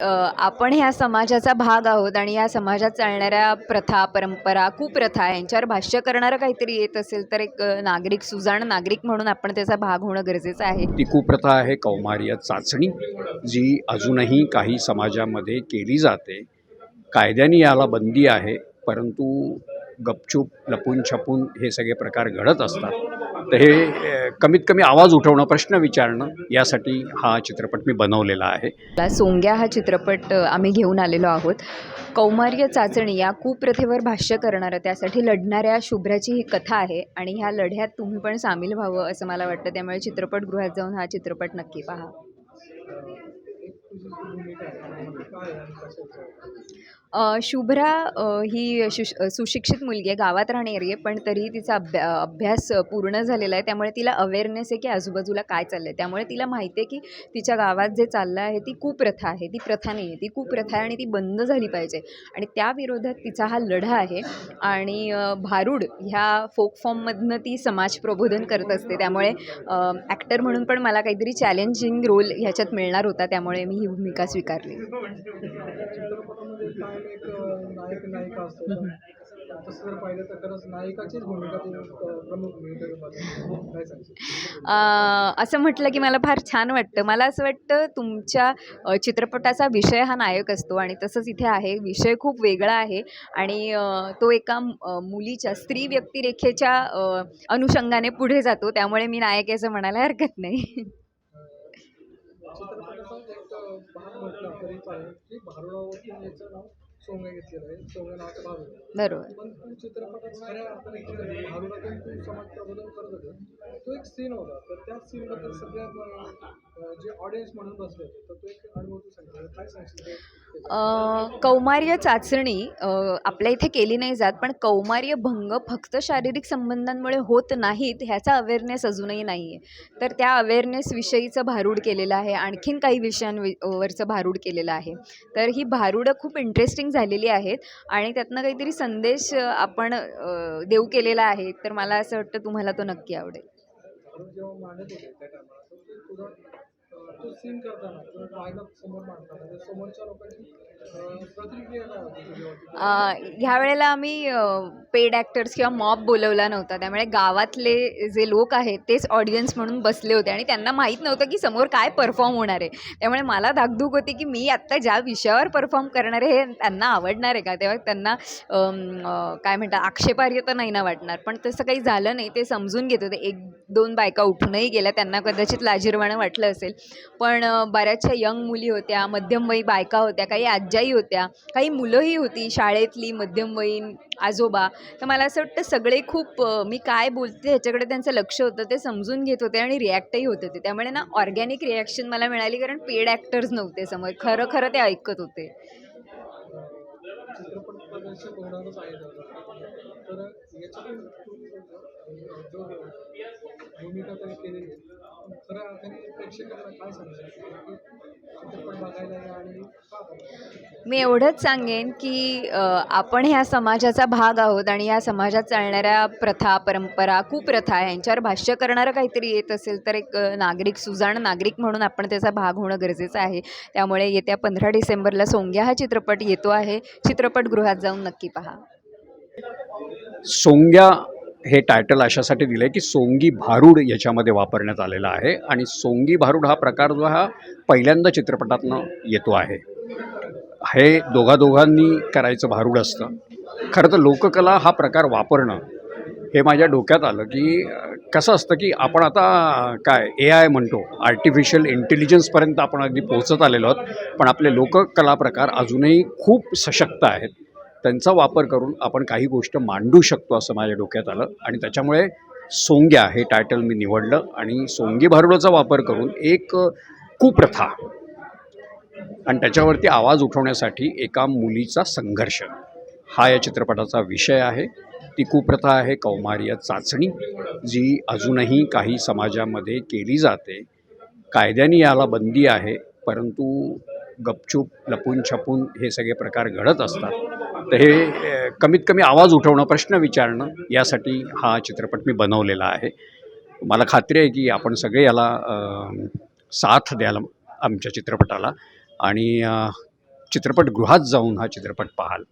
आपण ह्या समाजाचा भाग आहोत आणि या समाजात चालणाऱ्या प्रथा परंपरा कुप्रथा यांच्यावर भाष्य करणारं काहीतरी येत असेल तर एक नागरिक सुजाण नागरिक म्हणून आपण त्याचा भाग होणं गरजेचं आहे. ती कुप्रथा आहे कौमार्य चाचणी जी अजूनही काही समाजामध्ये केली जाते. कायद्याने याला बंदी आहे परंतु गपचूप लपून छपून हे सगळे प्रकार घडत असतात. तर हे कमीत कमी आवाज उठवणं प्रश्न विचारणं यासाठी हा चित्रपट मी बनवलेला आहे. सोंग्या हा चित्रपट आम्ही घेऊन आलेलो आहोत. कौमार्य चाचणी या कुप्रथेवर भाष्य करणारं त्यासाठी लढणाऱ्या शुभ्राची ही कथा आहे आणि ह्या लढ्यात तुम्ही पण सामील व्हावं असं मला वाटतं. त्यामुळे चित्रपटगृहात जाऊन हा चित्रपट नक्की पहा. शुभ्रा ही शु सुशिक्षित मुलगी आहे गावात राहणारी आहे पण तरीही तिचा अभ्या अभ्यास पूर्ण झालेला आहे. त्यामुळे तिला अवेअरनेस आहे की आजूबाजूला काय चाललं आहे त्यामुळे तिला माहिती आहे की तिच्या गावात जे चाललं आहे ती कुप्रथा आहे. ती प्रथा नाही आहे ती कुप्रथा आहे आणि ती बंद झाली पाहिजे. आणि त्या विरोधात तिचा हा लढा आहे. आणि भारूड ह्या फोक फॉर्ममधनं ती समाज प्रबोधन करत असते. त्यामुळे ॲक्टर म्हणून पण मला काहीतरी चॅलेंजिंग रोल ह्याच्यात मिळणार होता. त्यामुळे मी ही भूमिका स्वीकारली. चित्रपटामध्ये एक नायक नायिका असतो तसं जर पाहिलं तर खरंच नायिकाचीच भूमिका ती प्रमुख भूमिका निभावते. काय सांगशील अ, असं म्हटलं की मला फार छान वाटतं. मला असं वाटतं तुमच्या अ, चित्रपटाचा विषय हा नायक असतो आणि तसंच इथे आहे. विषय खूप वेगळा आहे आणि अ, तो एका म- मुलीच्या स्त्री व्यक्तिरेखेच्या अ, अनुषंगाने पुढे जातो. त्यामुळे मी नायक आहे असं म्हणायला हरकत नाही. चित्रपटाचा एक भाग म्हटला तरी चालेल. की भारुडावरती याचं नाव सोंगे घेतलेलं आहे. सोंगे नावाचं भारुड आहे. बरोबर. पण तू चित्रपटात खऱ्या अर्थाने केलं भारुडातून तू समाज प्रबोधन करत होते. तो एक सीन होता. तर त्या सीनबद्दल सगळ्या जे ऑडियन्स म्हणून बसले होते तर तो एक अनुभव तू सांगितला काय सांगशील ते? अ, कौमार्य चाचणी आपल्या इथे केली नाही जात पण कौमार्य भंग फक्त शारीरिक संबंधांमुळे होत नाहीत ह्याचा अवेअरनेस अजूनही नाही आहे तर त्या अवेअरनेस विषयीचं भारूड केलेलं आहे. आणखीन काही विषयांवरचं भारूड केलेलं आहे. तर ही भारूडं खूप इंटरेस्टिंग झालेली आहेत आणि त्यातनं काहीतरी संदेश आपण देऊ केलेला आहे. तर मला असं वाटतं तुम्हाला तो नक्की आवडेल. अ, ह्या वेळेला आम्ही पेड ॲक्टर्स किंवा मॉब बोलवला नव्हता. त्यामुळे गावातले जे लोक आहेत तेच ऑडियन्स म्हणून बसले होते आणि त्यांना माहीत नव्हतं की समोर काय परफॉर्म होणार आहे. त्यामुळे मला धाकधूक होती की मी आत्ता ज्या विषयावर परफॉर्म करणार आहे हे त्यांना आवडणार आहे का? तेव्हा त्यांना काय म्हणतात आक्षेपार्ह तर नाही ना वाटणार. पण तसं काही झालं नाही ते समजून घेत होते. एक दोन बायका उठूनही गेल्या. त्यांना कदाचित लाजीरवाणं वाटलं असेल. पण बऱ्याचशा यंग मुली होत्या मध्यमवयी बायका होत्या काही आज्याही होत्या काही मुलंही होती शाळेतली मध्यमवयीन आजोबा. तर मला असं वाटतं सगळे खूप मी काय बोलते ह्याच्याकडे त्यांचं लक्ष होतं ते समजून घेत होते आणि रिॲक्टही होत होते. त्यामुळे ना ऑर्गॅनिक रिॲक्शन मला मिळाली कारण पेड ॲक्टर्स नव्हते समोर. खरं खरं ते ऐकत होते. भूमिका मी एवढंच सांगेन की आपण ह्या समाजाचा भाग आहोत आणि या समाजात चालणाऱ्या प्रथा परंपरा कुप्रथा यांच्यावर भाष्य करणारं काहीतरी येत असेल तर एक नागरिक सुजाण नागरिक म्हणून आपण त्याचा भाग होणं गरजेचं आहे. त्यामुळे येत्या पंधरा डिसेंबरला सोंग्या हा चित्रपट येतो आहे. चित्रपटगृहात जाऊन नक्की पहा. सोंग्या हे टायटल अशासाठी दिलं आहे की सोंगी भारूड याच्यामध्ये वापरण्यात आलेला आहे. आणि सोंगी भारूड हा प्रकार जो हा पहिल्यांदा चित्रपटातनं येतो आहे. हे दोघा दोघांनी करायचं भारूड असतं. खरं तर लोककला हा प्रकार वापरणं हे माझ्या डोक्यात आलं की कसं असतं की आपण आता काय ए आय म्हणतो आर्टिफिशियल इंटेलिजन्सपर्यंत आपण अगदी पोहोचत आलेलो आहोत पण आपले लोककला प्रकार अजूनही खूप सशक्त आहेत. त्यांचा वापर करून आपण काही गोष्ट मांडू शकतो असं माझ्या डोक्यात आलं. आणि त्याच्यामुळे सोंग्या हे टायटल मी निवडलं आणि सोंगी भारुडाचा वापर करून एक कुप्रथा आणि त्याच्यावरती आवाज उठवण्यासाठी एका मुलीचा संघर्ष. हा या चित्रपटाचा विषय आहे. ती कुप्रथा आहे कौमार्य चाचणी जी अजूनही काही समाजामध्ये केली जाते. कायद्याने याला बंदी आहे परंतु गपचूप लपून छपून हे सगळे प्रकार घडत असतात. तर हे कमीत कमी आवाज उठवणं प्रश्न विचारणं यासाठी हा चित्रपट मी बनवलेला आहे. मला खात्री आहे की आपण सगळे याला साथ द्याल आमच्या चित्रपटाला आणि चित्रपटगृहात जाऊन हा चित्रपट पाहाल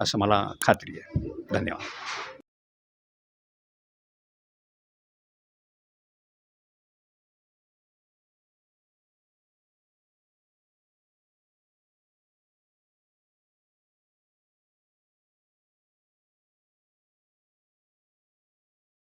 असं मला खात्री आहे. धन्यवाद.